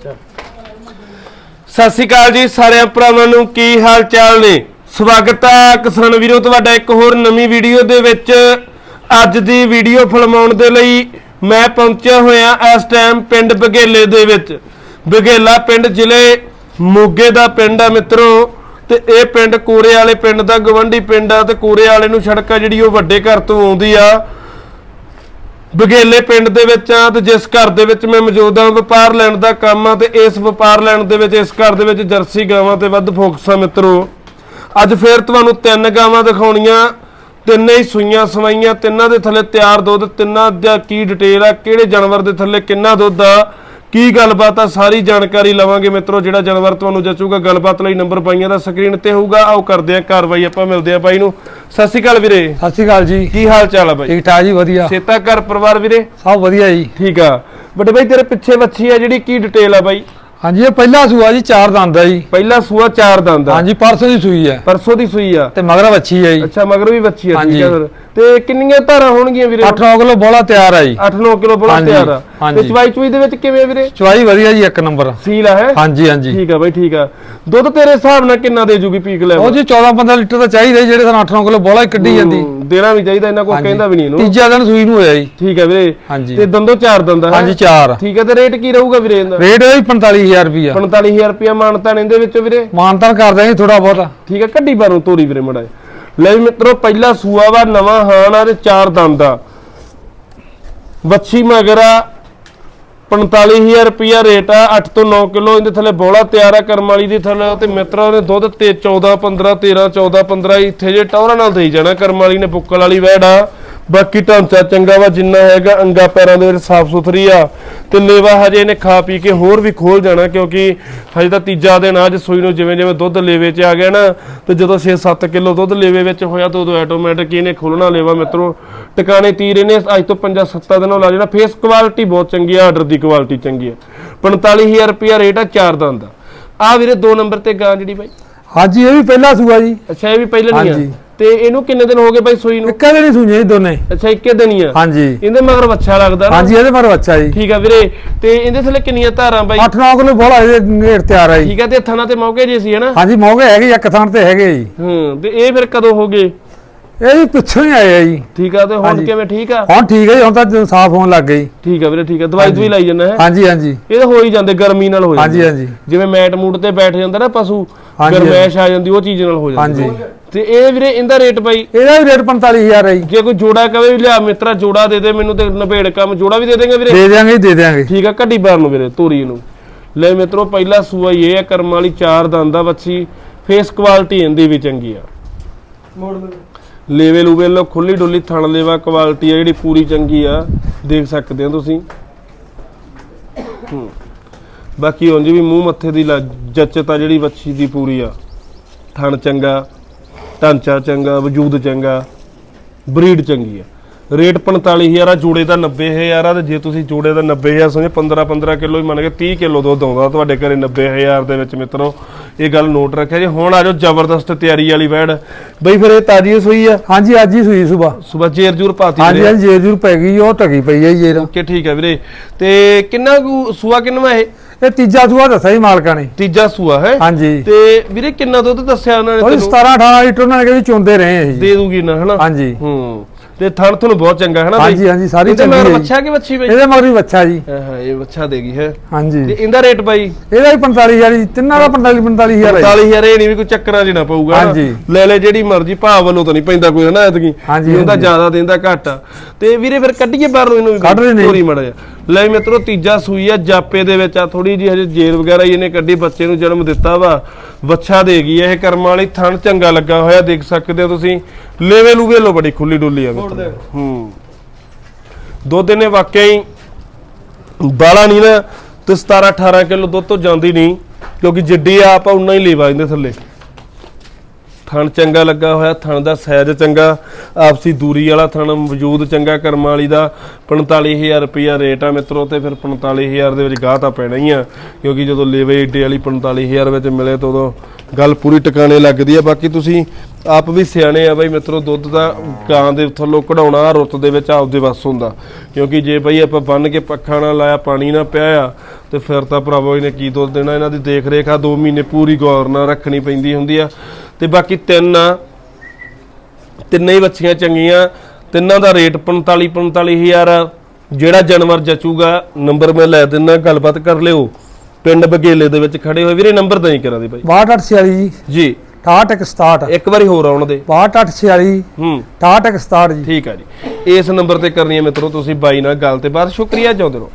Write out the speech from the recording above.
ਸਤਿ ਸ਼੍ਰੀ ਅਕਾਲ ਜੀ ਸਾਰਿਆਂ ਭਰਾਵਾਂ ਨੂੰ, ਕੀ ਹਾਲ ਚਾਲ ਨੇ? ਸਵਾਗਤ ਹੈ ਕਿਸਾਨ ਵੀਰੋ, ਤੁਹਾਡਾ ਇੱਕ ਹੋਰ ਨਵੀਂ ਵੀਡੀਓ ਦੇ ਵਿੱਚ। ਅੱਜ ਦੀ ਵੀਡੀਓ ਫਿਲਮਾਉਣ ਦੇ ਲਈ ਮੈਂ ਪਹੁੰਚਿਆ ਹੋਇਆ ਇਸ ਟਾਈਮ ਪਿੰਡ ਬਘੇਲੇ ਦੇ ਵਿੱਚ। ਬਘੇਲਾ ਪਿੰਡ ਜ਼ਿਲ੍ਹੇ ਮੋਗੇ ਦਾ ਪਿੰਡ ਆ ਮਿੱਤਰੋ, ਤੇ ਇਹ ਪਿੰਡ ਕੋਰੇ ਵਾਲੇ ਪਿੰਡ ਦਾ, ਗਵੰਡੀ ਪਿੰਡ ਆ, ਤੇ ਕੋਰੇ ਵਾਲੇ ਨੂੰ ਸੜਕ ਆ ਜਿਹੜੀ ਉਹ ਵੱਡੇ ਘਰ ਤੋਂ ਆਉਂਦੀ ਆ। ਬਗੇਲੇ ਪਿੰਡ ਦੇ ਵਿੱਚ ਆ ਤੇ ਜਿਸ ਘਰ ਦੇ ਵਿੱਚ ਮੈਂ ਮੌਜੂਦ ਹਾਂ, ਵਪਾਰ ਲੈਣ ਦਾ ਕੰਮ ਆ ਤੇ ਇਸ ਵਪਾਰ ਲੈਣ ਦੇ ਵਿੱਚ, ਇਸ ਘਰ ਦੇ ਵਿੱਚ ਜਰਸੀ ਗਾਵਾਂ ਤੇ ਵੱਧ ਫੋਕਸ ਆ ਮਿੱਤਰੋ। ਅੱਜ ਫੇਰ ਤੁਹਾਨੂੰ ਤਿੰਨ ਗਾਵਾਂ ਦਿਖਾਉਣੀਆਂ, ਤਿੰਨੇ ਹੀ ਸੂਈਆਂ ਸਵਾਈਆਂ, ਤਿੰਨਾਂ ਦੇ ਥੱਲੇ ਤਿਆਰ ਦੁੱਧ, ਤਿੰਨਾਂ ਦਾ ਕੀ ਡਿਟੇਲ ਆ, ਕਿਹੜੇ ਜਾਨਵਰ ਦੇ ਥੱਲੇ ਕਿੰਨਾ ਦੁੱਧ ਆ ਕੀ ਗੱਲਬਾਤ ਆ? ਸਾਰੀ ਜਾਣਕਾਰੀ ਲਵਾਂਗੇ ਮਿੱਤਰੋ ਜਿਹੜਾ ਜਾਨਵਰ ਤੁਹਾਨੂੰ ਜਚੂਗਾ ਗੱਲਬਾਤ ਲਈ ਨੰਬਰ ਪਾਈਆਂ ਦਾ ਸਕਰੀਨ ਤੇ ਹੋਊਗਾ। ਆਓ ਕਰਦੇ ਆ ਕਾਰਵਾਈ ਆਪਾਂ ਮਿਲਦੇ ਆ ਬਾਈ ਨੂੰ। ਸਤਿ ਸ਼੍ਰੀ ਅਕਾਲ ਵੀਰੇ। ਸਤਿ ਸ਼੍ਰੀ ਅਕਾਲ ਜੀ। ਕੀ ਹਾਲ ਚਾਲ ਆ ਬਾਈ? ਠੀਕ ਠਾਕ ਜੀ ਵਧੀਆ। ਸੇਤਾ ਘਰ ਪਰਿਵਾਰ ਵੀਰੇ? ਸਭ ਵਧੀਆ ਜੀ। ਠੀਕ ਆ। ਬਟ ਬਾਈ ਤੇਰੇ ਪਿੱਛੇ ਵੱਛੀ ਆ ਜਿਹੜੀ ਕੀ ਡਿਟੇਲ ਆ ਬਾਈ? ਹਾਂਜੀ ਇਹ ਪਹਿਲਾ ਸੂਆ ਜੀ ਚਾਰ ਦੰਦ ਆ ਜੀ। ਪਹਿਲਾ ਸੂਆ ਚਾਰ ਦੰਦ ਆ। ਹਾਂਜੀ ਪਰਸੋਂ ਦੀ ਸੂਈ ਹੈ ਪਰਸੋਂ ਦੀ ਸੂਈ ਆ। ਤੇ ਮਗਰ ਵੱਛੀ ਹੈ ਜੀ। ਅੱਛਾ ਮਗਰ ਵੀ ਵੱਛੀ ਆ ਠੀਕ ਆ। ਤੇ ਕਿੰਨੀਆਂ ਧਾਰਾਂ ਹੋਣਗੀਆਂ ਵੀਰੇ? 8-9 ਕਿਲੋ ਬੋਲਾ ਤਿਆਰ ਆ ਜੀ। 8-9 ਕਿਲੋ ਹਾਂਜੀ, ਤਿਆਰ ਆ। ਤੇ ਹਾਂਜੀ। ਚਵਾਈ ਚੁਈ ਦੇ ਵਿੱਚ ਕਿਵੇਂ ਆ ਵੀਰੇ? ਚਵਾਈ ਵਧੀਆ ਜੀ ਇੱਕ ਨੰਬਰ। ਸੀਲ ਆ ਹੈ? ਹਾਂਜੀ ਹਾਂਜੀ। ਠੀਕ ਆ ਬਾਈ ਠੀਕ ਆ। ਦੁੱਧ ਤੇਰੇ ਹਿਸਾਬ ਨਾਲ ਕਿੰਨਾ ਦੇ ਜੂਗੀ ਪੀਕ ਲੈ? ਉਹ ਜੀ 14-15 ਲੀਟਰ ਤਾਂ ਚਾਹੀਦਾ ਜੀ, ਜਿਹੜੇ ਸਾਨੂੰ 8-9 ਕਿਲੋ ਬੋਲਾ ਹੀ ਕੱਢੀ ਜਾਂਦੀ। ਦੇਣਾ ਵੀ ਚਾਹੀਦਾ ਇਹਨਾਂ ਕੋਈ ਕਹਿੰਦਾ ਵੀ ਨਹੀਂ ਇਹਨੂੰ। ਤੀਜਾ ਦਿਨ ਸੂਈ ਨੂੰ ਹੋਇਆ ਜੀ। ਠੀਕ ਆ ਵੀਰੇ। ਹਾਂਜੀ। ਤੇ ਦੰਦੋ ਚਾਰ ਦੰਦਾ ਹਾਂਜੀ ਚਾਰ। ਠੀਕ ਆ ਤੇ ਰੇਟ ਕੀ ਰਹੂਗਾ ਵੀਰੇ ਇਹਦਾ? ਰੇਟ ਹੈ ਜੀ 45000 ਰੁਪਿਆ 45000 ਰੁਪਇਆ ਮਾਨਤਾ ਨੇ ਇਹਦੇ ਵਿੱਚ ਵੀਰੇ? ਮਾਨਤਾਨ ਕਰ ਦਾਂਗੇ ਥੋੜਾ ਬਹੁਤਾ। ਠੀਕ ਹੈ ਕੱਢੀ ਬਾਰੋਂ ਤੋਰੀ ਵੀਰੇ ਮੜਾ ਲੈ ਵੀ ਮਿੱਤਰੋ, ਪਹਿਲਾ ਸੂਆ ਵਾ, ਨਵਾਂ ਹਾਨ ਆ ਤੇ ਚਾਰ ਦੰਦ ਆ। ਵੱਛੀ ਮਗਰਾ 45000 ਰੁਪਿਆ ਰੇਟ ਆ 8 ਤੋਂ 9 ਕਿਲੋ ਇਹਦੇ ਥੱਲੇ ਬੋਲਾ ਤਿਆਰ ਆ ਕਰਮ ਵਾਲੀ ਦੀ ਥੱਲੇ, ਤੇ ਮਿੱਤਰੋ ਨੇ ਦੁੱਧ ਤੇ 14 15 13 14 15 ਇੱਥੇ ਜੇ ਟੌਰਾਂ ਨਾਲ ਦੇਈ ਜਾਣਾ, ਕਰਮ ਵਾਲੀ ਨੇ ਬੁੱਕਲ ਵਾਲੀ ਵੈੜ ਆ। ਬਾਕੀ ਢਾਂਚਾ ਚੰਗਾ ਵਾ ਜਿੰਨਾ ਹੈਗਾ ਅੰਗਾ ਪੈਰਾਂ ਦੇ ਵਿੱਚ ਸਾਫ਼ ਸੁਥਰੀ ਆ। ਤੇ ਲੇਵਾ ਹਜੇ ਇਹਨੇ ਖਾ ਪੀ ਕੇ ਹੋਰ ਵੀ ਖੋਲ ਜਾਣਾ ਕਿਉਂਕਿ ਹਜੇ ਤਾਂ ਤੀਜਾ ਦਿਨ ਆ, ਅੱਜ ਸੂਈ ਨੂੰ ਜਿਵੇਂ ਜਿਵੇਂ ਦੁੱਧ ਲੇਵੇ 'ਚ ਆ ਗਿਆ ਨਾ ਤੇ ਜਦੋਂ 6-7 ਕਿਲੋ ਦੁੱਧ ਲੇਵੇ ਵਿੱਚ ਹੋਇਆ ਤਾਂ ਉਦੋਂ ਆਟੋਮੈਟਿਕ ਇਹਨੇ ਖੋਲਣਾ ਲੇਵਾ ਮਿੱਤਰੋ। ਟਿਕਾਣੇ ਤੀਰ ਇਹਨੇ ਅੱਜ ਤੋਂ 5-7 ਦਿਨਾਂ ਲਾ ਜਾਣਾ ਫੇਸ ਕੁਆਲਿਟੀ ਬਹੁਤ ਚੰਗੀ ਆ ਆਰਡਰ ਦੀ ਕੁਆਲਿਟੀ ਚੰਗੀ ਆ। 45000 ਰੁਪਿਆ ਰੇਟ ਆ ਚਾਰ ਦੰਦ ਦਾ। ਆ ਵੀਰੇ 2 ਨੰਬਰ ਤੇ ਗਾਂ ਜਿਹੜੀ ਬਾਈ? ਹਾਂਜੀ ਇਹ ਵੀ ਪਹਿਲਾ ਸੂਆ ਜੀ। ਅੱਛਾ ਇਹ ਵੀ ਪਹਿਲਾਂ ਨਹੀਂ ਹਾਂਜੀ। ਤੇ ਇਹਨੂੰ ਕਿੰਨੇ ਦਿਨ ਹੋ ਗਏ ਬਾਈ ਸੂਈ ਨੂੰ? ਇੱਕੇ ਦਿਨ ਹੀ ਸੂਈਆਂ ਜੀ ਦੋਨੇ। ਅੱਛਾ ਇੱਕੇ ਦਿਨ ਹੀ ਆ? ਹਾਂਜੀ। ਇਹਦੇ ਮਗਰ ਬੱਚਾ ਲੱਗਦਾ ਨਾ? ਹਾਂਜੀ ਇਹਦੇ ਮਗਰ ਬੱਚਾ ਜੀ। ਠੀਕ ਆ ਵੀਰੇ ਤੇ ਇਹਦੇ ਥੱਲੇ ਕਿੰਨੀਆਂ ਧਾਰਾਂ ਬਾਈ? 8-9 ਕਿਲੋ ਬੋਲਾ ਇਹਦੇ ਨੇੜ ਤਿਆਰ ਆ ਜੀ। ਠੀਕ ਆ ਤੇ ਥਾਣਾ ਤੇ ਮੌਕੇ ਜੇ ਸੀ ਹਨਾ ਹਾਂਜੀ ਮੌਕੇ ਹੈਗੇ ਇੱਕ ਥਾਂ ਤੇ ਹੈਗੇ ਜੀ। ਹੂੰ ਤੇ ਇਹ ਫਿਰ ਕਦੋਂ ਹੋ ਗਏ? ਇਹ ਜੀ ਪਿੱਛੋਂ ਹੀ ਆਏ ਆ ਜੀ। ਠੀਕ ਆ ਤੇ ਹੁਣ ਹਾਂਜੀ। ਕਿਵੇਂ ਠੀਕ ਆ? ਹੁਣ ਠੀਕ ਹੈ ਜੀ ਹੁਣ ਤਾਂ ਸਾਫ਼ ਹੋਣ ਲੱਗ ਗਈ ਠੀਕ ਆ ਵੀਰੇ ਠੀਕ ਆ। ਦਵਾਈ ਦਵਾਈ ਲਾਈ ਜਾਂਦਾ ਹੈ? ਹਾਂਜੀ ਹਾਂਜੀ। ਇਹ ਤਾਂ ਹੋ ਹੀ ਜਾਂਦੇ ਗਰਮੀ ਨਾਲ ਹੋ ਹਾਂਜੀ ਜਾਂਦੇ ਹਾਂਜੀ। ਜਿਵੇਂ ਮੈਟ ਮੂਟ ਤੇ ਬੈਠ ਜਾਂਦਾ ਨਾ ਪਸ਼ੂ ਹਾਂਜੀ, ਗਰਮੈਸ਼ ਆ ਜਾਂਦੀ ਉਹ ਚੀਜ਼ ਨਾਲ ਹੋ ਜਾਂਦੀ ਹਾਂਜੀ। ਤੇ ਇਹ ਵੀਰੇ ਇਹਦਾ ਰੇਟ ਬਾਈ? ਇਹਦਾ ਵੀ ਰੇਟ 45000 ਹੈ ਜੀ। ਜੇ ਕੋਈ ਜੋੜਾ ਕਵੇ ਵੀ ਲਿਆ ਮਿੱਤਰਾ ਜੋੜਾ ਦੇ ਦੇ ਮੈਨੂੰ ਤੇ ਨਵੇੜ ਕੰਮ ਜੋੜਾ ਵੀ ਦੇ ਦੇਂਗੇ ਵੀਰੇ? ਦੇ ਦਿਆਂਗੇ ਜੀ, ਦੇ ਦਿਆਂਗੇ। ਠੀਕ ਆ ਕੱਢੀ ਬਾਰ ਨੂੰ ਵੀਰੇ ਤੋਰੀ ਨੂੰ। ਲੈ ਮਿੱਤਰੋ ਪਹਿਲਾ ਸੂਆ ਹੀ ਇਹ ਆ ਕਰਮ ਵਾਲੀ ਚਾਰ ਦੰਦਾ ਵੱਛੀ ਫੇਸ ਕੁਆਲਿਟੀ ਇਹਦੀ ਵੀ ਚੰਗੀ ਆ। ਲੇਵੇ ਲੂਵੇ ਲੋ ਖੁੱਲੀ ਡੁੱਲੀ ਥਣ ਲੇਵਾ ਕੁਆਲਿਟੀ ਆ, ਜਿਹੜੀ ਪੂਰੀ ਚੰਗੀ ਆ, ਦੇਖ ਸਕਦੇ ਹੋ ਤੁਸੀਂ। ਹੂੰ। ਬਾਕੀ ਉਂਝ ਵੀ ਮੂੰਹ ਮੱਥੇ ਦੀ ਲ- ਜੱਚਤ ਆ ਜਿਹੜੀ ਵੱਛੀ ਦੀ ਪੂਰੀ ਆ। ਥਣ ਚੰਗਾ, ਢਾਂਚਾ ਚੰਗਾ, ਵਜੂਦ ਚੰਗਾ, ਬਰੀਡ ਚੰਗੀ ਆ। ਰੇਟ 45000 ਆ, ਜੋੜੇ ਦਾ 90000 ਆ, ਤੇ ਜੇ ਤੁਸੀਂ ਜੋੜੇ ਦਾ 90000 ਸਮਝੇ 15 15 ਕਿਲੋ ਹੀ ਮੰਨ ਕੇ 30 ਕਿਲੋ ਦੁੱਧ ਆਉਂਦਾ ਤੁਹਾਡੇ ਘਰੇ 90000 ਦੇ ਵਿੱਚ ਮਿੱਤਰੋ। ਇਹ ਗੱਲ ਨੋਟ ਰੱਖਿਆ ਜੇ। ਹੁਣ ਆ ਜਾਓ ਜ਼ਬਰਦਸਤ ਤਿਆਰੀ ਵਾਲੀ ਵੈੜ। ਬਈ ਫਿਰ ਇਹ ਤਾਜੀ ਸੂਈ ਆ? ਹਾਂਜੀ ਅੱਜ ਹੀ ਸੂਈ ਸੁਬਾ। ਸਵੇਰ ਜੇਰ ਜੂਰ ਪਾਤੀ ਹਾਂਜੀ ਵੀਰੇ। ਹਾਂਜੀ ਜੇ ਜੂਰ ਪੈ ਗਈ ਉਹ ਟਕੀ ਪਈ ਹੈ ਜੀ ਇਹਦਾ ਕਿ ਠੀਕ ਹੈ ਵੀਰੇ। ਤੇ ਕਿੰਨਾ ਕੁ ਸੂਆ ਕਿੰਨਾ ਇਹ? ਇਹ ਤੀਜਾ ਸੂਆ ਦੱਸਿਆ ਜੀ ਮਾਲਕਾਂ ਨੇ। ਤੀਜਾ ਸੂਆ ਹੈ? ਹਾਂਜੀ। ਤੇ ਵੀਰੇ ਕਿੰਨਾ ਦੁੱਧ ਦੱਸਿਆ ਉਹਨਾਂ ਨੇ ਉਹ ਤੈਨੂੰ? 17 18 ਲੀਟਰ ਉਹਨਾਂ ਨੇ ਕਿਹਾ ਵੀ ਚੁੰਦੇ ਰਹੇ ਆ ਜੀ। ਦੇ ਦੂਗੀ ਨਾ? ਹਨਾ ਹਾਂਜੀ। ਹੂੰ। ਤੇ ਥਣ ਤੁਹਾਨੂੰ ਬਹੁਤ ਚੰਗਾ ਹੈ ਨਾ ਹਾਂਜੀ, ਹਾਂਜੀ, ਸਾਰੀ ਇਹਦੇ ਚੰਗੀ ਮਗਰ ਹੈ ਜੀ। ਬੱਚਾ ਕਿ ਬੱਚੀ ਬਈ ਇਹਦੇ ਮਗਰ ਵੀ ਬੱਚਾ ਜੀ ਹਾਂ ਹਾਂ ਇਹ ਬੱਚਾ ਦੇਗੀ ਹੈ ਤੇ ਹਾਂਜੀ ਇਹਦਾ ਰੇਟ ਬਾਈ ਇਹਦਾ ਵੀ 45000 ਜੀ ਤਿੰਨਾਂ ਦਾ 45 45000 ਹੈ ਜੀ। 45000 ਇਹ ਨਹੀਂ ਵੀ ਕੋਈ ਚੱਕਰਾਂ ਨਾ ਪਊਗਾ ਨਾ। ਹਾਂਜੀ। ਲੈ ਲੈ ਜਿਹੜੀ ਮਰਜ਼ੀ ਭਾਅ ਵੱਲੋਂ ਤਾਂ ਨਹੀਂ ਪੈਂਦਾ ਕੋਈ ਹਨਾ ਐਤਕੀ ਹਾਂਜੀ, ਹਾਂਜੀ। ਜ਼ਿਆਦਾ ਦਿੰਦਾ ਘੱਟ। ਤੇ ਵੀਰੇ ਫਿਰ ਕੱਢੀਏ ਬਾਹਰ ਨੂੰ ਇਹਨੂੰ ਵੀ ਕੱਢ ਰਹੇ ਨੇ। ਤੋਰੀ ਮੜਾ ਜਾ ਲੈ ਮਿੱਤਰੋ ਤੀਜਾ ਸੂਈ ਆ ਜਾਪੇ ਦੇ ਵਿੱਚ ਆ ਥੋੜੀ ਜੀ ਹਜੇ ਜੇਰ ਵਗੈਰਾ ਹੀ ਇਹਨੇ ਕੱਢੀ ਬੱਚੇ ਨੂੰ ਜਨਮ ਦਿੱਤਾ ਵਾ ਵੱਛਾ ਦੇਗੀ ਇਹ ਕਰਮ ਵਾਲੀ ਥਣ ਚੰਗਾ ਲੱਗਾ ਹੋਇਆ ਦੇਖ ਸਕਦੇ ਹੋ ਤੁਸੀਂ ਲੇਵੇ ਲੂਵੇ ਲੋ ਬੜੀ ਖੁੱਲੀ ਡੁੱਲੀ ਆ ਮਿੱਤਰੋ। ਹੂੰ। ਦੁੱਧ ਇਹਨੇ ਵਾਕਿਆ ਹੀ ਬਾਲਾ ਨਹੀਂ ਨਾ ਤੇ 17 18 ਕਿਲੋ ਦੁੱਧ ਤੋਂ ਜਾਂਦੀ ਨਹੀਂ ਕਿਉਂਕਿ ਜਿੱਡੀ ਆ ਆਪਾਂ ਉਨਾ ਹੀ ਲੇਵਾ ਇਹਦੇ ਥੱਲੇ। ਥਣ ਚੰਗਾ ਲੱਗਾ ਹੋਇਆ, ਥਣ ਦਾ ਸਾਈਜ਼ ਚੰਗਾ, ਆਪਸੀ ਦੂਰੀ ਵਾਲਾ ਥਣ ਵਜੂਦ ਚੰਗਾ ਕਰਮ ਵਾਲੀ ਦਾ 45000 ਰੁਪਿਆ ਰੇਟ ਆ ਮਿੱਤਰੋ, ਤੇ ਫਿਰ 45000 ਦੇ ਵਿੱਚ ਗਾਹ ਤਾਂ ਪੈਣਾ ਹੀ ਆ, ਕਿਉਂਕਿ ਜਦੋਂ ਲੇਵੇ ਏਡੇ ਵਾਲੀ 45000 ਵਿੱਚ ਮਿਲੇ ਤਾਂ ਉਦੋਂ ਗੱਲ ਪੂਰੀ ਟਿਕਾਣੇ ਲੱਗਦੀ ਆ। ਬਾਕੀ ਤੁਸੀਂ ਆਪ ਵੀ ਸਿਆਣੇ ਆ ਬਈ ਮਿੱਤਰੋ, ਦੁੱਧ ਦਾ ਗਾਂ ਦੇ ਥੱਲੋਂ ਕਢਾਉਣਾ, ਰੁੱਤ ਦੇ ਵਿੱਚ ਆਪਦੇ ਵੱਸ ਹੁੰਦਾ, ਕਿਉਂਕਿ ਜੇ ਬਈ ਆਪਾਂ ਬੰਨ ਕੇ ਪੱਖਾ ਨਾ ਲਾਇਆ, ਪਾਣੀ ਨਾ ਪਿਆ ਆ, ਤੇ ਫਿਰ ਤਾਂ ਭਰਾਵੋ ਇਹਨੇ ਕੀ ਦੁੱਧ ਦੇਣਾ? ਇਹਨਾਂ ਦੀ ਦੇਖ ਰੇਖ ਆ 2 ਮਹੀਨੇ ਪੂਰੀ ਗੌਰ ਨਾਲ ਰੱਖਣੀ ਪੈਂਦੀ ਹੁੰਦੀ ਆ। ਤੇ ਬਾਕੀ ਤਿੰਨ ਆ। ਤਿੰਨੇ ਹੀ ਬੱਚੀਆਂ ਚੰਗੀਆਂ। ਤਿੰਨਾਂ ਦਾ ਰੇਟ 45 45000 ਜਿਹੜਾ ਜਾਨਵਰ ਜਚੂਗਾ ਨੰਬਰ ਮੈਂ ਲੈ ਦਿੰਦਾ ਗੱਲਬਾਤ ਕਰ ਲਿਓ। ਪਿੰਡ ਬਗੇਲੇ ਦੇ ਵਿੱਚ ਖੜੇ ਹੋਏ। ਵੀਰੇ ਨੰਬਰ ਤਾਂ ਹੀ ਕਰਾਂ ਦੇ ਬਾਈ। 6246 ਜੀ। ਜੀ। 6167 ਇੱਕ ਵਾਰੀ ਹੋਰ ਆਉਣ ਦੇ। 6246 ਹੂੰ। 6167 ਜੀ। ਠੀਕ ਆ ਜੀ। ਇਸ ਨੰਬਰ ਤੇ ਕਰਨੀ ਹੈ ਮਿੱਤਰੋ ਤੁਸੀਂ ਬਾਈ ਨਾਲ ਗੱਲ ਤੇ ਬਾਅਦ ਸ਼ੁਕਰੀਆ ਚਾਹੁੰਦੇ ਰਹੋ